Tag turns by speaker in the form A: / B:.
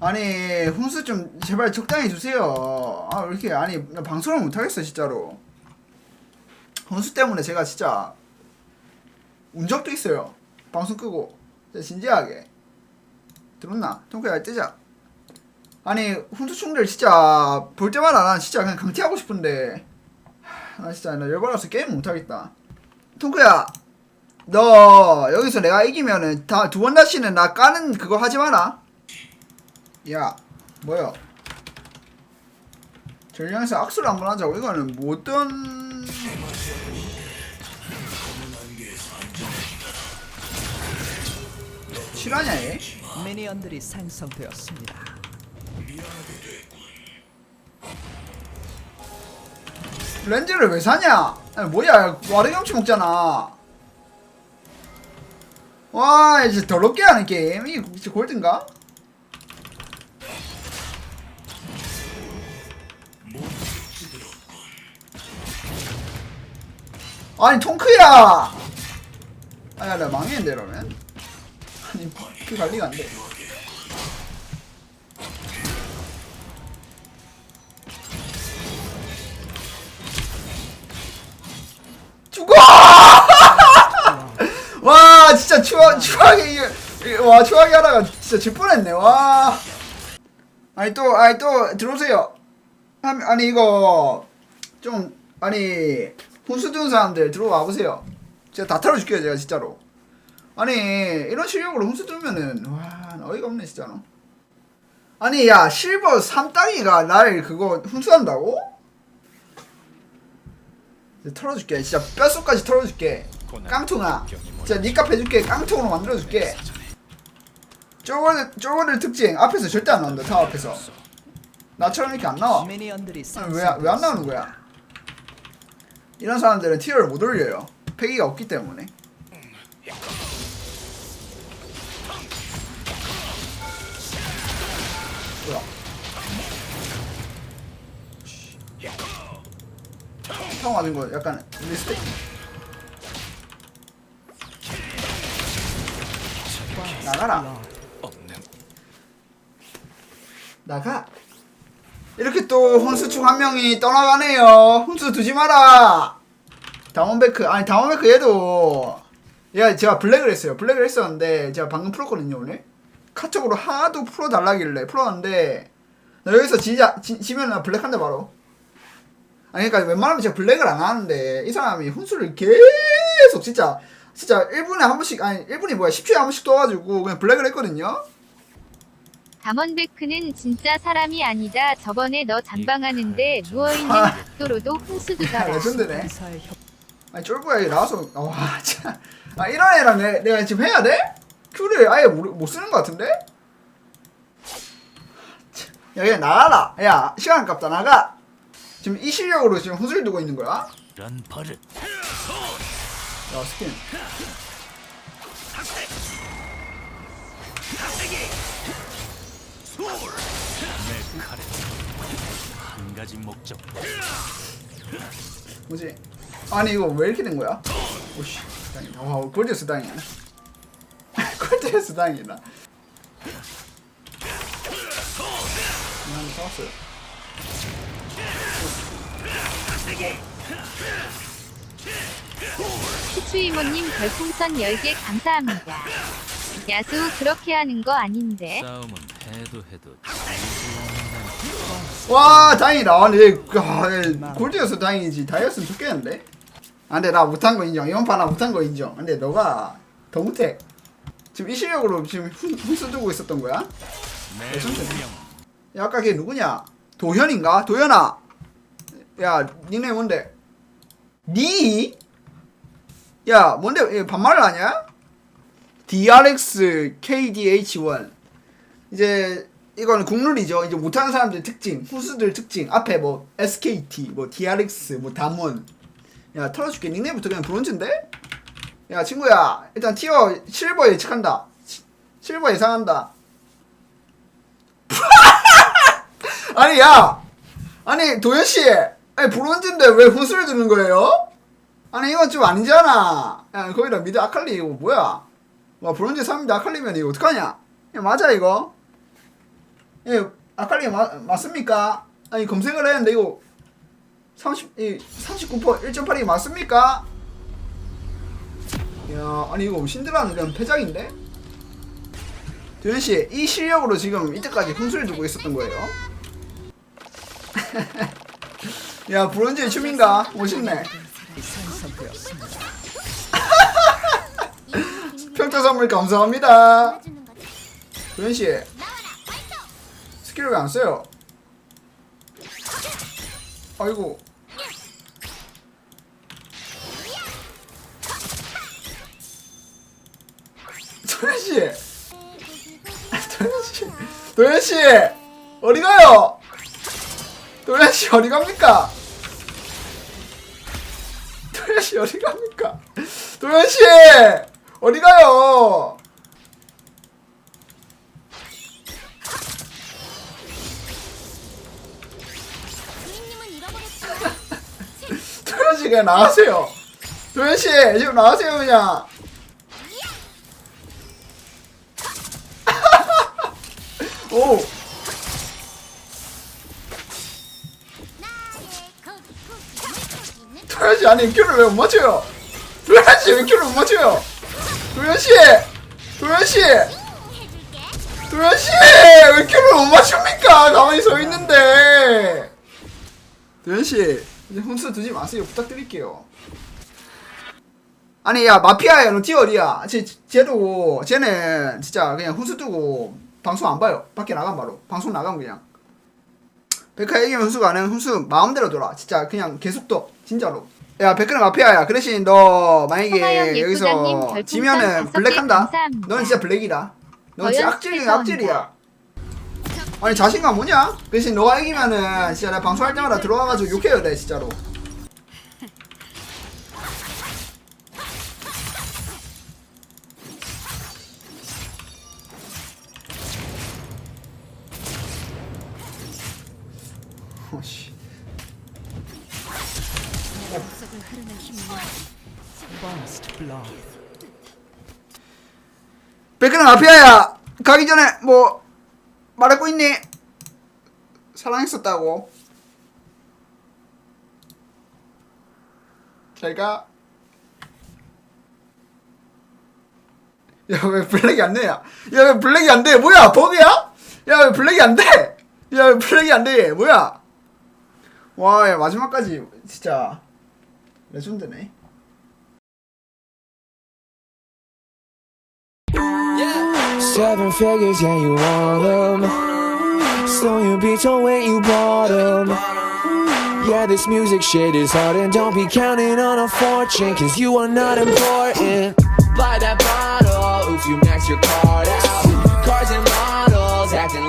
A: 아니 훈수 좀 제발 적당히 주세요. 아 왜 이렇게 아니 나 방송을 못 하겠어 진짜로. 훈수 때문에 제가 진짜 운 적도 있어요. 방송 끄고 진짜 진지하게 들었나? 통크야 뜨자. 아니 훈수 충들 진짜 볼 때마다 난 진짜 그냥 강퇴하고 싶은데 하, 나 진짜 나 열받아서 게임 못 하겠다. 통크야 너 여기서 내가 이기면은 다 두 번 다시는 나 까는 그거 하지 마라. 야, 뭐야? 전령에서 악수를 한번 하자고. 이거는 뭐 어떤 실화냐 얘?
B: 미니언들이 생성되었습니다.
A: 렌즈를 왜 사냐? 아니, 뭐야? 와르 경치 먹잖아. 와, 이제 더럽게 하는 게임. 이게 골든가? 아니, 통크야! 아야, 나 망했는데, 이러면. 아니, 그 관리가 안 돼. 죽어! 와 진짜 추억 추억이 와 추억이 하다가 진짜 질 뻔했네 와 아니 또 아니 또 들어오세요 한- 아니 이거 좀 아니 훈수 두는 사람들 들어와 보세요. 제가 다 털어줄게요 제가 진짜로. 아니 이런 실력으로 훈수 두면은 와 어이가 없네 진짜로. 아니 야 실버 3따기가 날 그거 훈수한다고? 털어줄게. 진짜 뼛속까지 털어줄게. 깡통아. 진짜 니값 해줄게. 깡통으로 만들어줄게. 쪼거들 쪼거들 특징. 앞에서 절대 안 나온다 타워 앞에서. 나처럼 이렇게 안 나와. 아니 왜왜 안 나오는 거야 이런 사람들은 티어를 못 올려요. 패기가 없기 때문에. 뭐야? 타워 맞은 거 약간 리스펙 나가라. 나가 이렇게 또 혼수충 한 명이 떠나가네요. 혼수 두지 마라. 다원베크 아니 다원베크 얘도. 얘가 제가 블랙을 했어요. 블랙을 했었는데 제가 방금 풀었거든요 오늘. 카톡으로 하도 풀어달라길래 풀었는데 나 여기서 지자, 지, 지면 나 블랙 한다 바로. 아니 그러니까 웬만하면 제가 블랙을 안 하는데 이 사람이 혼수를 계속 진짜 진짜 1분에 한 번씩 아니 1분이 뭐야 10초에 한 번씩 떠가지고 그냥 블랙을 했거든요
C: 담원베크는 진짜 사람이 아니다. 저번에 너 잠방하는데 누워있는
A: 아.
C: 각도로도 훈수 두더라.
A: 레전드네 아니 쫄보야 나와서 와 참. 아 이런 애랑 내, 내가 지금 해야 돼? 큐를 아예 모르, 못 쓰는 것 같은데? 참. 야 그냥 나가라 야 시간 아깝다 나가 지금 이 실력으로 지금 후술 두고 있는 거야?
D: 이런 버릇
A: 야 스킨
D: 내 칼에 한 가지 목적
A: 뭐지? 아니 이거 왜 이렇게 된 거야? 오씨 다행이다 와 골드스 다행이야 골드스 다행이다 한번 잡았어요
C: 후추이모님 별풍선 10개 감사합니다. 야수 그렇게 하는 거 아닌데.
D: 싸움은 해도 해도
A: 와 다행이다 아, 근데 아, 예, 골드여서 다행이지 다이었으면 좋겠는데 아 근데 나 못한 거 인정 이번 판 나 못한 거 인정 근데 너가 더 못해 지금 이 실력으로 지금 훈, 훈수 두고 있었던 거야? 야 아까 걔 누구냐 도현인가? 도현아 야 니네 뭔데? 니? 야 뭔데 얘 반말을 하냐? DRX KDH1 이제 이거는 국룰이죠. 이제 못하는 사람들 특징 후수들 특징. 앞에 뭐 SKT 뭐 DRX 뭐 담원. 야 털어줄게. 닉네임부터 그냥 브론즈인데? 야 친구야. 일단 티어 실버 예측한다. 시- 실버 예상한다. 아니 야! 아니 도현 씨. 아니 브론즈인데 왜 훈수를 두는 거예요? 아니 이건 좀 아니잖아. 야 거기다 미드 아칼리 이거 뭐야 와 브론즈 3인데 아칼리면 이거 어떡하냐 야 맞아 이거 예, 아칼리 마, 맞습니까? 아니 검색을 했는데 이거 30, 이 39% 1.8이 맞습니까? 야, 아니 이거 신드라는 그냥 패작인데? 도현 씨, 이 실력으로 지금 이때까지 훈수를 두고 있었던 거예요? 야, 브론즈의 춤인가? 멋있네. 평타 선물 감사합니다. 도현 씨, 스킬을 왜 안 써요? 아이고. 도현 씨, 도현 씨, 도현 씨, 어디 가요? 도현 씨 어디 갑니까? 도현 씨 어디 갑니까? 도현 씨 어디 가요? 도현 씨 그냥 나가세요. 도현 씨 지금 나가세요 그냥. 오. 도현 씨 아니 큐를 왜 못 맞춰요? 도현 씨 왜 큐를 못 맞춰요? 도현 씨, 도현 씨, 도현 씨왜 큐를 못 맞춥니까? 가만히 서 있는데. 도현 씨 이제 훈수 두지 마세요. 부탁드릴게요. 아니 야 마피아야 너 티어리야. 쟤, 쟤도 쟤는 진짜 그냥 훈수 두고 방송 안 봐요. 밖에 나간 바로. 방송 나가면 그냥. 백화 얘기면 훈수가 아니면 훈수 마음대로 돌아. 진짜 그냥 계속 둬 진짜로 야 백화는 마피아야 그 대신 너 만약에
C: 예쁘장님
A: 여기서 지면은 블랙한다. 넌 진짜 블랙이다 넌 진짜
C: 거연
A: 악질 중에
C: 스피커입니다.
A: 악질이야 아니 자신감 뭐냐? 그 대신 너가 이기면은 진짜 나 방송할 때마다 들어와가지고 욕해야 돼 진짜로
B: First blood.
A: 백그는 마피아야 가기 전에 뭐거 있니? 사랑했었다고. 잘가. 야 왜 블랙이 안 되냐 야왜 블랙이 안 돼? 뭐야 버그야? 야 왜 블랙이 안 돼? 야 왜 블랙이 안 돼 뭐야? 와 야, 마지막까지 진짜 레전드네.
E: Seven figures, yeah, you want them. So you beat your weight, you bought them. Yeah, this music shit is hard, and don't be counting on a fortune, cause you are not important. Buy that bottle if you max your card out. Cars and models acting